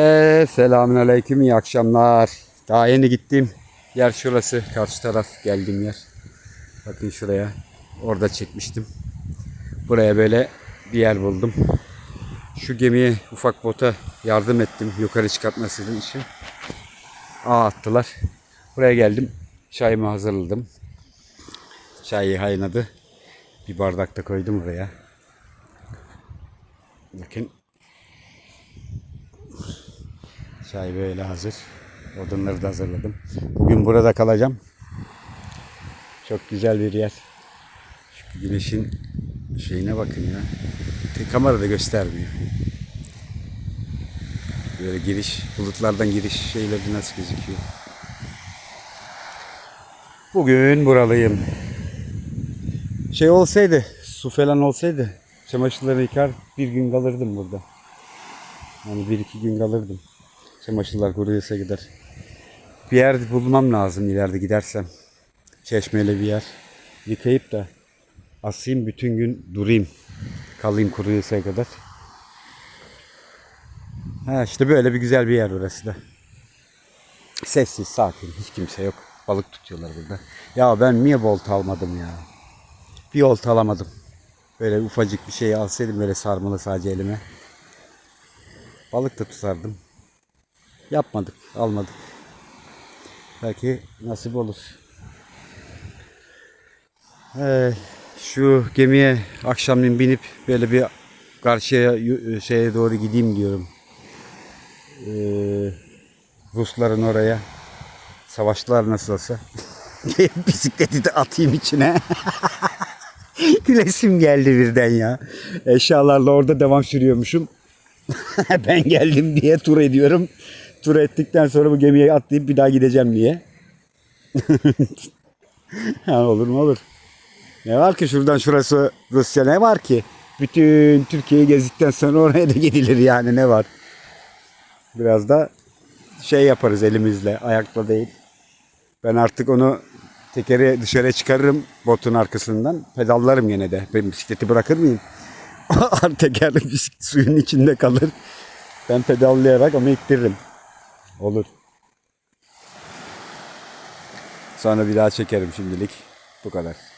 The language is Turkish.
Ee, Selamünaleyküm, iyi akşamlar. Daha yeni gittim. Yer şurası, karşı taraf geldiğim yer. Bakın şuraya, orada çekmiştim. Buraya böyle bir yer buldum. Şu gemiye ufak bota yardım ettim yukarı çıkartması için. Ağ attılar. Buraya geldim, çayımı hazırladım. Çayı haynadı. Bir bardakta koydum oraya. Bakın Çay böyle hazır. Odunları da hazırladım. Bugün burada kalacağım. Çok güzel bir yer. Şu güneşin şeyine bakın ya. Kamerada göstermiyor. Böyle giriş, bulutlardan giriş şeyleri nasıl gözüküyor. Bugün buralıyım. Şey olsaydı, su falan olsaydı çamaşırları yıkar bir gün kalırdım burada. Yani bir iki gün kalırdım. Çamaşırlar kuruyasa gider. Bir yer bulmam lazım ileride gidersem. Çeşmeli bir yer. Yıkayıp da asayım bütün gün durayım. Kalayım kuruyasaya kadar. Ha işte böyle bir güzel bir yer burası da. Sessiz, sakin, hiç kimse yok. Balık tutuyorlar burada. Ya ben niye volta almadım ya? Bir olta alamadım. Böyle ufacık bir şey alsaydım böyle sarmalı sadece elime. Balık da tutardım. Yapmadık, almadık. Belki nasip olur. Ee, şu gemiye akşamleyin binip böyle bir karşıya yu- şeye doğru gideyim diyorum. Ee, Rusların oraya. Savaştılar nasıl olsa. Bisikleti de atayım içine. Gülesim geldi birden ya. Eşyalarla orada devam sürüyormuşum. ben geldim diye tur ediyorum. Tur ettikten sonra bu gemiye atlayıp bir daha gideceğim diye. ha, olur mu olur. Ne var ki şuradan şurası Rusya ne var ki? Bütün Türkiye'yi gezdikten sonra oraya da gidilir yani ne var? Biraz da şey yaparız elimizle ayakla değil. Ben artık onu tekeri dışarı çıkarırım botun arkasından. Pedallarım yine de. Ben bisikleti bırakır mıyım? Tekerli bisiklet suyun içinde kalır. Ben pedallayarak onu ittiririm. Olur. Sonra bir daha çekerim şimdilik. Bu kadar.